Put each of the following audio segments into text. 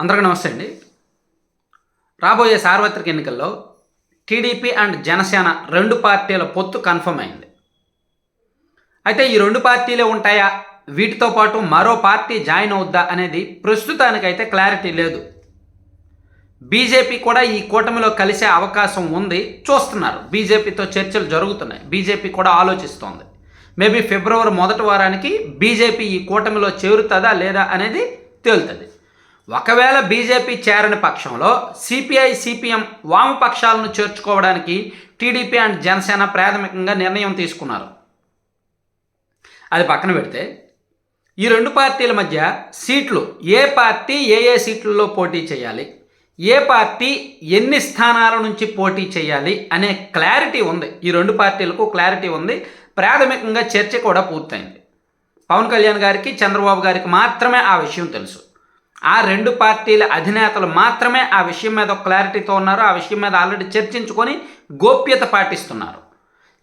అందరికీ నమస్తే అండి. రాబోయే సార్వత్రిక ఎన్నికల్లో టీడీపీ అండ్ జనసేన రెండు పార్టీల పొత్తు కన్ఫర్మ్ అయింది. అయితే ఈ రెండు పార్టీలే ఉంటాయా? వీటితో పాటు మరో పార్టీ జాయిన్ అవుద్దా అనేది ప్రస్తుతానికైతే క్లారిటీ లేదు. బీజేపీ కూడా ఈ కూటమిలో కలిసే అవకాశం ఉంది చూస్తున్నారు. బీజేపీతో చర్చలు జరుగుతున్నాయి. బీజేపీ కూడా ఆలోచిస్తోంది. మేబీ ఫిబ్రవరి మొదటి వారానికి బీజేపీ ఈ కూటమిలో చేరుతుందా లేదా అనేది తేలుతుంది. ఒకవేళ బీజేపీ చేరని పక్షంలో సిపిఐ సిపిఎం వామపక్షాలను చేర్చుకోవడానికి టీడీపీ అండ్ జనసేన ప్రాథమికంగా నిర్ణయం తీసుకున్నారు. అది పక్కన పెడితే ఈ రెండు పార్టీల మధ్య సీట్లు ఏ పార్టీ ఏ ఏ సీట్లలో పోటీ చేయాలి ఏ పార్టీ ఎన్ని స్థానాల నుంచి పోటీ చేయాలి అనే క్లారిటీ ఉంది. ఈ రెండు పార్టీలకు క్లారిటీ ఉంది. ప్రాథమికంగా చర్చ కూడా పూర్తయింది. పవన్ కళ్యాణ్ గారికి చంద్రబాబు గారికి మాత్రమే ఆ విషయం తెలుసు. ఆ రెండు పార్టీల అధినేతలు మాత్రమే ఆ విషయం మీద క్లారిటీతో ఉన్నారు ఆ విషయం మీద ఆల్రెడీ చర్చించుకొని గోప్యత పాటిస్తున్నారు.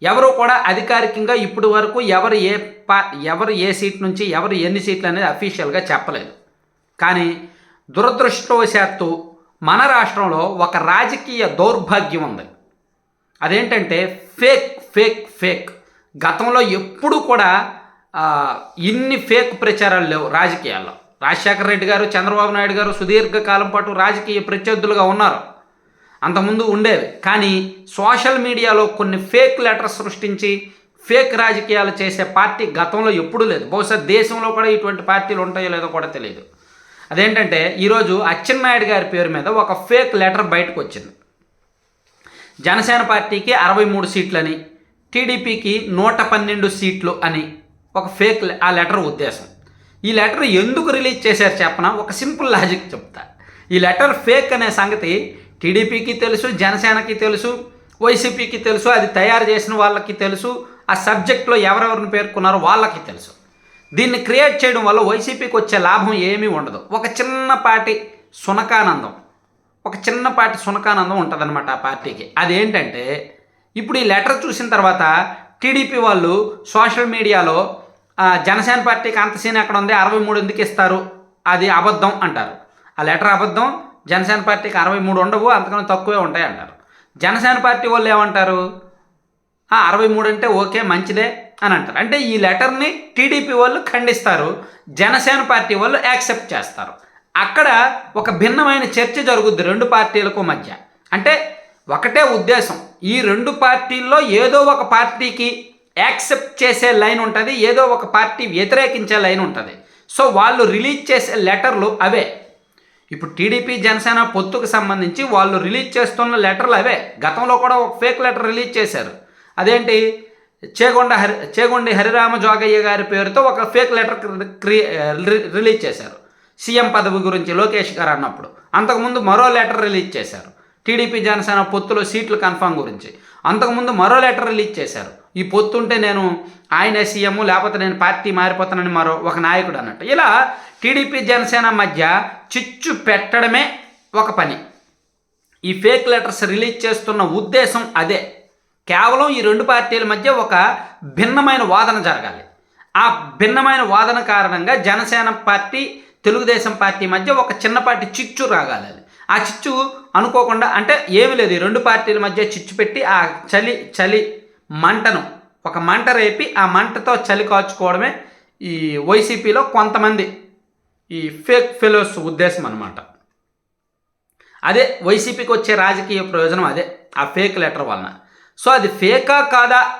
ఎవరు కూడా అధికారికంగా ఇప్పటి వరకు ఎవరు ఏ పా ఎవరు ఏ సీట్ నుంచి ఎవరు ఎన్ని సీట్లు అనేది అఫీషియల్గా చెప్పలేదు. కానీ దురదృష్టవశాత్తు మన రాష్ట్రంలో ఒక రాజకీయ దౌర్భాగ్యం ఉంది. అదేంటంటే ఫేక్ ఫేక్ ఫేక్. గతంలో ఎప్పుడూ కూడా ఇన్ని ఫేక్ ప్రచారాలు లేవు రాజకీయాల్లో. రాజశేఖర రెడ్డి గారు చంద్రబాబు నాయుడు గారు సుదీర్ఘకాలం పాటు రాజకీయ ప్రత్యర్థులుగా ఉన్నారు. అంతకుముందు ఉండేవి. కానీ సోషల్ మీడియాలో కొన్ని ఫేక్ లెటర్స్ సృష్టించి ఫేక్ రాజకీయాలు చేసే పార్టీ గతంలో ఎప్పుడూ లేదు. బహుశా దేశంలో కూడా ఇటువంటి పార్టీలు ఉంటాయో లేదో కూడా తెలియదు. అదేంటంటే ఈరోజు అచ్చెన్నాయుడు గారి పేరు మీద ఒక ఫేక్ లెటర్ బయటకు వచ్చింది. జనసేన పార్టీకి అరవై మూడు సీట్లని టీడీపీకి నూట పన్నెండు సీట్లు అని ఒక ఫేక్ ఆ లెటర్ ఉద్దేశం. ఈ లెటర్ ఎందుకు రిలీజ్ చేశారు చెప్పనా? ఒక సింపుల్ లాజిక్ చెప్తా. ఈ లెటర్ ఫేక్ అనే సంగతి టీడీపీకి తెలుసు జనసేనకి తెలుసు వైసీపీకి తెలుసు అది తయారు చేసిన వాళ్ళకి తెలుసు ఆ సబ్జెక్ట్లో ఎవరెవరిని పేర్కొన్నారో వాళ్ళకి తెలుసు. దీన్ని క్రియేట్ చేయడం వల్ల వైసీపీకి వచ్చే లాభం ఏమీ ఉండదు. ఒక చిన్నపాటి సునకానందం. ఒక చిన్నపాటి సునకానందం ఉంటుందన్నమాట ఆ పార్టీకి. అదేంటంటే ఇప్పుడు ఈ లెటర్ చూసిన తర్వాత టీడీపీ వాళ్ళు సోషల్ మీడియాలో జనసేన పార్టీకి అంత సీన్ ఎక్కడ ఉంది? అరవై మూడు ఎందుకు ఇస్తారు? అది అబద్ధం అంటారు. ఆ లెటర్ అబద్ధం జనసేన పార్టీకి అరవై మూడు ఉండవు అంతకన్నా తక్కువే ఉంటాయి అంటారు. జనసేన పార్టీ వాళ్ళు ఏమంటారు? అరవై మూడు అంటే ఓకే మంచిదే అని అంటారు. అంటే ఈ లెటర్ని టీడీపీ వాళ్ళు ఖండిస్తారు జనసేన పార్టీ వాళ్ళు యాక్సెప్ట్ చేస్తారు. అక్కడ ఒక భిన్నమైన చర్చ జరుగుద్ది రెండు పార్టీలకు మధ్య. అంటే ఒకటే ఉద్దేశం ఈ రెండు పార్టీల్లో ఏదో ఒక పార్టీకి యాక్సెప్ట్ చేసే లైన్ ఉంటుంది ఏదో ఒక పార్టీ వ్యతిరేకించే లైన్ ఉంటుంది. సో వాళ్ళు రిలీజ్ చేసే లెటర్లు అవే. ఇప్పుడు టీడీపీ జనసేన పొత్తుకు సంబంధించి వాళ్ళు రిలీజ్ చేస్తున్న లెటర్లు అవే. గతంలో కూడా ఒక ఫేక్ లెటర్ రిలీజ్ చేశారు. అదేంటి? చేగొండ హరి చేగొండి హరిరామ జోగయ్య గారి పేరుతో ఒక ఫేక్ లెటర్ క్రి రి- రిలీజ్ చేశారు. సీఎం పదవి గురించి లోకేష్ గారు అన్నప్పుడు. అంతకుముందు మరో లెటర్ రిలీజ్ చేశారు. టీడీపీ జనసేన పొత్తులో సీట్లు కన్ఫామ్ గురించి. అంతకుముందు మరో లెటర్ రిలీజ్ చేశారు. ఈ పొత్తుంటే నేను ఆయన సీఎం లేకపోతే నేను పార్టీ మారిపోతానని మరో ఒక నాయకుడు అన్నట్టు. ఇలా టీడీపీ జనసేన మధ్య చిచ్చు పెట్టడమే ఒక పని. ఈ ఫేక్ లెటర్స్ రిలీజ్ చేస్తున్న ఉద్దేశం అదే. కేవలం ఈ రెండు పార్టీల మధ్య ఒక భిన్నమైన వాదన జరగాలి. ఆ భిన్నమైన వాదన కారణంగా జనసేన పార్టీ తెలుగుదేశం పార్టీ మధ్య ఒక చిన్నపాటి చిచ్చు రాగాలి అది. ఆ చిచ్చు అనుకోకుండా అంటే ఏమి లేదు. ఈ రెండు పార్టీల మధ్య చిచ్చు పెట్టి ఆ చలి చలి మంటను. ఒక మంట రేపి ఆ మంటతో చలి కాచుకోవడమే ఈ వైసీపీలో కొంతమంది ఈ ఫేక్ ఫెలోస్ ఉద్దేశం అనమాట అదే వైసీపీకి వచ్చే రాజకీయ ప్రయోజనం అదే ఆ ఫేక్ లెటర్ వలన. సో అది ఫేకా కాదా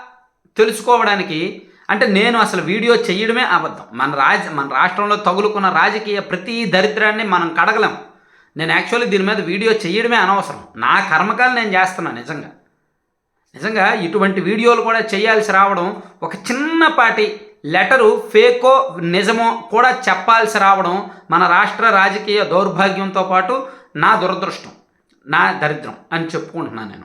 తెలుసుకోవడానికి అంటే నేను అసలు వీడియో చేయడమే అబద్ధం. మన రాజ మన రాష్ట్రంలో తగులుకున్న రాజకీయ ప్రతి దరిద్రాన్ని మనం కడగలేం. నేను యాక్చువల్లీ దీని మీద వీడియో చేయడమే అనవసరం. నా కర్మకాలు నేను చేస్తున్నాను నిజంగా. నిజంగా ఇటువంటి వీడియోలు కూడా చేయాల్సి రావడం ఒక చిన్నపాటి లెటరు ఫేకో నిజమో కూడా చెప్పాల్సి రావడం మన రాష్ట్ర రాజకీయ దౌర్భాగ్యంతో పాటు నా దురదృష్టం నా దరిద్రం అని చెప్పుకుంటున్నాను నేను.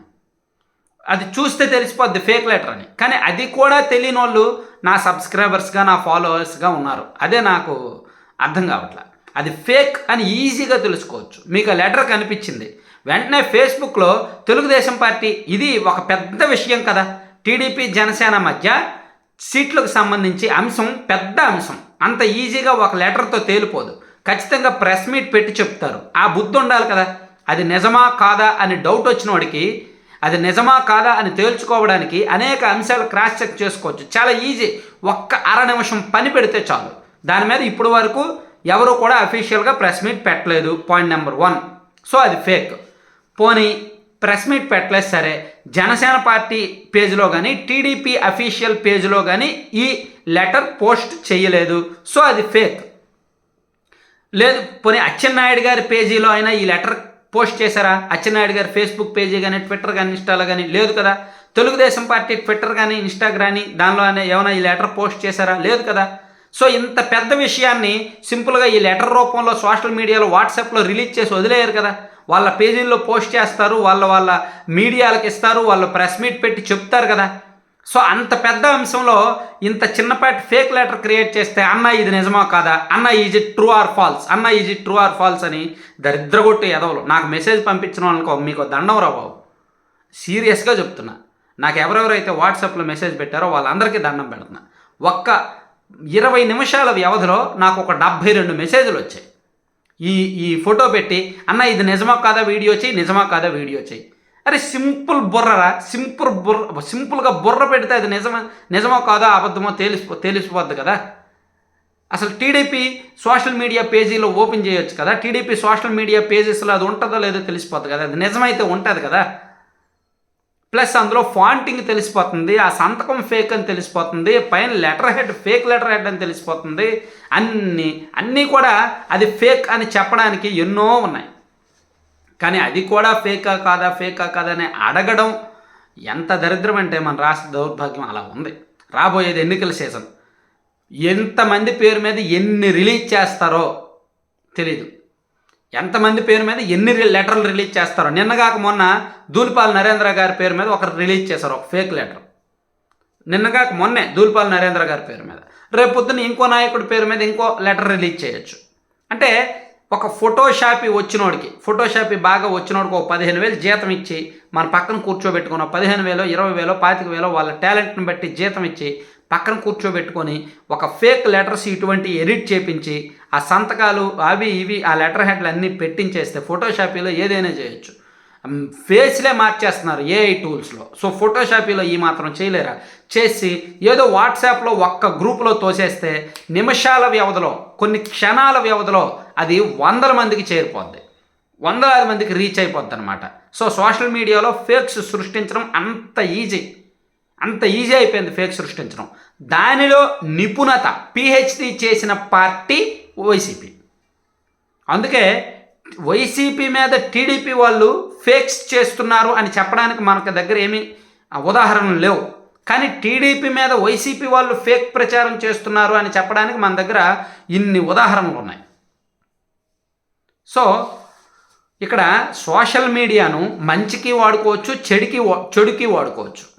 అది చూస్తే తెలిసిపోద్ది ఫేక్ లెటర్ అని. కానీ అది కూడా తెలియని వాళ్ళు నా సబ్స్క్రైబర్స్గా నా ఫాలోవర్స్గా ఉన్నారు. అదే నాకు అర్థం కావట్లే. అది ఫేక్ అని ఈజీగా తెలుసుకోవచ్చు. మీకు ఆ లెటర్ కనిపించింది. వెంటనే ఫేస్బుక్లో తెలుగుదేశం పార్టీ ఇది ఒక పెద్ద విషయం కదా. టీడీపీ జనసేన మధ్య సీట్లకు సంబంధించి అంశం పెద్ద అంశం. అంత ఈజీగా ఒక లెటర్తో తేలిపోదు. ఖచ్చితంగా ప్రెస్ మీట్ పెట్టి చెప్తారు. ఆ బుద్ధి ఉండాలి కదా. అది నిజమా కాదా అని డౌట్ వచ్చిన వాడికి అది నిజమా కాదా అని తేల్చుకోవడానికి అనేక అంశాలు క్రాస్ చెక్ చేసుకోవచ్చు. చాలా ఈజీ. ఒక్క అర నిమిషం పని పెడితే చాలు. దాని మీద ఇప్పుడు వరకు ఎవరు కూడా అఫీషియల్గా ప్రెస్ మీట్ పెట్టలేదు. Point number one. సో అది ఫేక్. పోనీ ప్రెస్ మీట్ పెట్టలేదు సరే. జనసేన పార్టీ పేజ్లో కానీ టీడీపీ అఫీషియల్ పేజ్లో కానీ ఈ లెటర్ పోస్ట్ చేయలేదు. సో అది ఫేక్. లేదు పోనీ అచ్చెన్నాయుడు గారి పేజీలో అయినా ఈ లెటర్ పోస్ట్ చేశారా? అచ్చెన్నాయుడు గారి ఫేస్బుక్ పేజీ కానీ ట్విట్టర్ కానీ ఇన్స్టాలో కానీ లేదు కదా. తెలుగుదేశం పార్టీ ట్విట్టర్ కానీ ఇన్స్టా కానీ దానిలో అయినా ఏమైనా ఈ లెటర్ పోస్ట్ చేశారా? లేదు కదా. సో ఇంత పెద్ద విషయాన్ని సింపుల్గా ఈ లెటర్ రూపంలో సోషల్ మీడియాలో వాట్సాప్లో రిలీజ్ చేసి వదిలేయారు కదా. వాళ్ళ పేజీల్లో పోస్ట్ చేస్తారు వాళ్ళ వాళ్ళ మీడియాలకు ఇస్తారు వాళ్ళు ప్రెస్ మీట్ పెట్టి చెప్తారు కదా. సో అంత పెద్ద అంశంలో ఇంత చిన్నపాటి ఫేక్ లెటర్ క్రియేట్ చేస్తే అన్న ఇది నిజమా కాదా? అన్న is it true or false? అన్న is it true or false? అని దరిద్రగొట్టు ఎదవలు నాకు మెసేజ్ పంపించిన వాళ్ళకో మీకు దండం రా బాబు. సీరియస్గా చెప్తున్నా. నాకు ఎవరెవరైతే వాట్సాప్లో మెసేజ్ పెట్టారో వాళ్ళందరికీ దండం పెడుతున్నా. ఒక్క ఇరవై నిమిషాల వ్యవధిలో నాకు ఒక డెబ్భై రెండు మెసేజ్లు వచ్చాయి. ఈ ఈ ఫోటో పెట్టి అన్న ఇది నిజమా కాదా వీడియో చేయి నిజమా కాదా వీడియో చేయి అరే సింపుల్ బుర్రరా సింపుల్ బుర్ర సింపుల్గా బుర్ర పెడితే అది నిజమా నిజమో కాదో అబద్ధమో తేలిసిపో తేలిసిపోద్ది కదా. అసలు టీడీపీ సోషల్ మీడియా పేజీలో ఓపెన్ చేయొచ్చు కదా. టీడీపీ సోషల్ మీడియా పేజెస్లో అది ఉంటుందో లేదో తెలిసిపోద్ది కదా. అది నిజమైతే ఉంటుంది కదా. ప్లస్ అందులో ఫాంటింగ్ తెలిసిపోతుంది ఆ సంతకం ఫేక్ అని తెలిసిపోతుంది పైన letter head fake letter head అని తెలిసిపోతుంది. అన్నీ అన్నీ కూడా అది ఫేక్ అని చెప్పడానికి ఎన్నో ఉన్నాయి. కానీ అది కూడా ఫేకా కాదా ఫేకా కాదా అని అడగడం ఎంత దరిద్రం అంటే మన రాష్ట్ర దౌర్భాగ్యం అలా ఉంది. రాబోయేది ఎన్నికల సీజన్ ఎంతమంది పేరు మీద ఎన్ని రిలీజ్ చేస్తారో తెలీదు. ఎంతమంది పేరు మీద ఎన్ని లెటర్లు రిలీజ్ చేస్తారో. నిన్నగాక మొన్న దూల్పాల్ నరేంద్ర గారి పేరు మీద ఒకరు రిలీజ్ చేశారు ఒక ఫేక్ లెటర్. నిన్నగాక మొన్నే దూల్పాల్ నరేంద్ర గారి పేరు మీద. రేపు పొద్దున్న ఇంకో నాయకుడి పేరు మీద ఇంకో లెటర్ రిలీజ్ చేయొచ్చు. అంటే ఒక ఫోటోషాపి వచ్చినోడికి ఫోటోషాపి బాగా వచ్చినోడికి ఒక పదిహేను వేలు జీతం ఇచ్చి మన పక్కన కూర్చోబెట్టుకున్న పదిహేను వేలో ఇరవై వేలో పాతిక వేలో వాళ్ళ టాలెంట్ని బట్టి జీతం ఇచ్చి పక్కన కూర్చోబెట్టుకొని ఒక ఫేక్ లెటర్స్ ఇటువంటి ఎడిట్ చేపించి ఆ సంతకాలు అవి ఇవి ఆ లెటర్ హెడ్లు అన్నీ పెట్టించేస్తే ఫోటోషాపీలో ఏదైనా చేయొచ్చు. ఫేస్లే మార్చేస్తున్నారు ఏఐ టూల్స్లో సో ఫోటోషాపీలో ఈ మాత్రం చేయలేరా? చేసి ఏదో వాట్సాప్లో ఒక్క గ్రూప్లో తోసేస్తే నిమిషాల వ్యవధిలో కొన్ని క్షణాల వ్యవధిలో అది వందల మందికి చేరిపోద్ది. వందలాది మందికి రీచ్ అయిపోద్ది అనమాట సో సోషల్ మీడియాలో ఫేక్స్ సృష్టించడం అంత ఈజీ అంత ఈజీ అయిపోయింది ఫేక్ సృష్టించడం. దానిలో నిపుణత పిహెచ్డి చేసిన పార్టీ వైసీపీ అందుకే వైసీపీ మీద టీడీపీ వాళ్ళు ఫేక్స్ చేస్తున్నారు అని చెప్పడానికి మనకు దగ్గర ఏమీ ఉదాహరణలు లేవు. కానీ టీడీపీ మీద వైసీపీ వాళ్ళు ఫేక్ ప్రచారం చేస్తున్నారు అని చెప్పడానికి మన దగ్గర ఇన్ని ఉదాహరణలు ఉన్నాయి. సో ఇక్కడ సోషల్ మీడియాను మంచికి వాడుకోవచ్చు చెడుకి చెడుకి వాడుకోవచ్చు.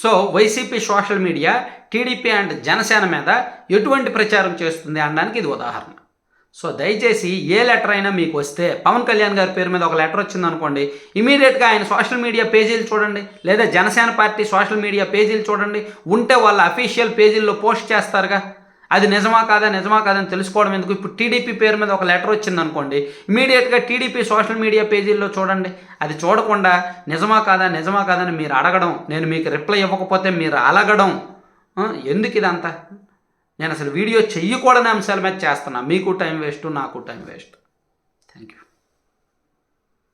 So YCP social media TDP and Janasena మీద ఎటువంటి ప్రచారం చేస్తుంది అనడానికి ఇది ఉదాహరణ. సో దయచేసి ఏ లెటర్ అయినా మీకు వస్తే పవన్ కళ్యాణ్ గారి పేరు మీద ఒక లెటర్ వచ్చింది అనుకోండి ఇమీడియట్గా ఆయన సోషల్ మీడియా పేజీలు చూడండి లేదా జనసేన పార్టీ సోషల్ మీడియా పేజీలు చూడండి ఉంటే వాళ్ళ అఫీషియల్ పేజీల్లో పోస్ట్ చేస్తారుగా. అది నిజమా కాదా నిజమా కాదని తెలుసుకోవడం ఎందుకు? ఇప్పుడు టీడీపీ పేరు మీద ఒక లెటర్ వచ్చింది అనుకోండి ఇమీడియట్గా టీడీపీ సోషల్ మీడియా పేజీల్లో చూడండి. అది చూడకుండా నిజమా కాదా నిజమా కాదని మీరు అడగడం నేను మీకు రిప్లై ఇవ్వకపోతే మీరు అలగడం ఎందుకు ఇదంతా? నేను అసలు వీడియో చెయ్యకూడని అంశాల మీద చేస్తున్నా. మీకు టైం వేస్ట్ నాకు టైం వేస్ట్. Thank you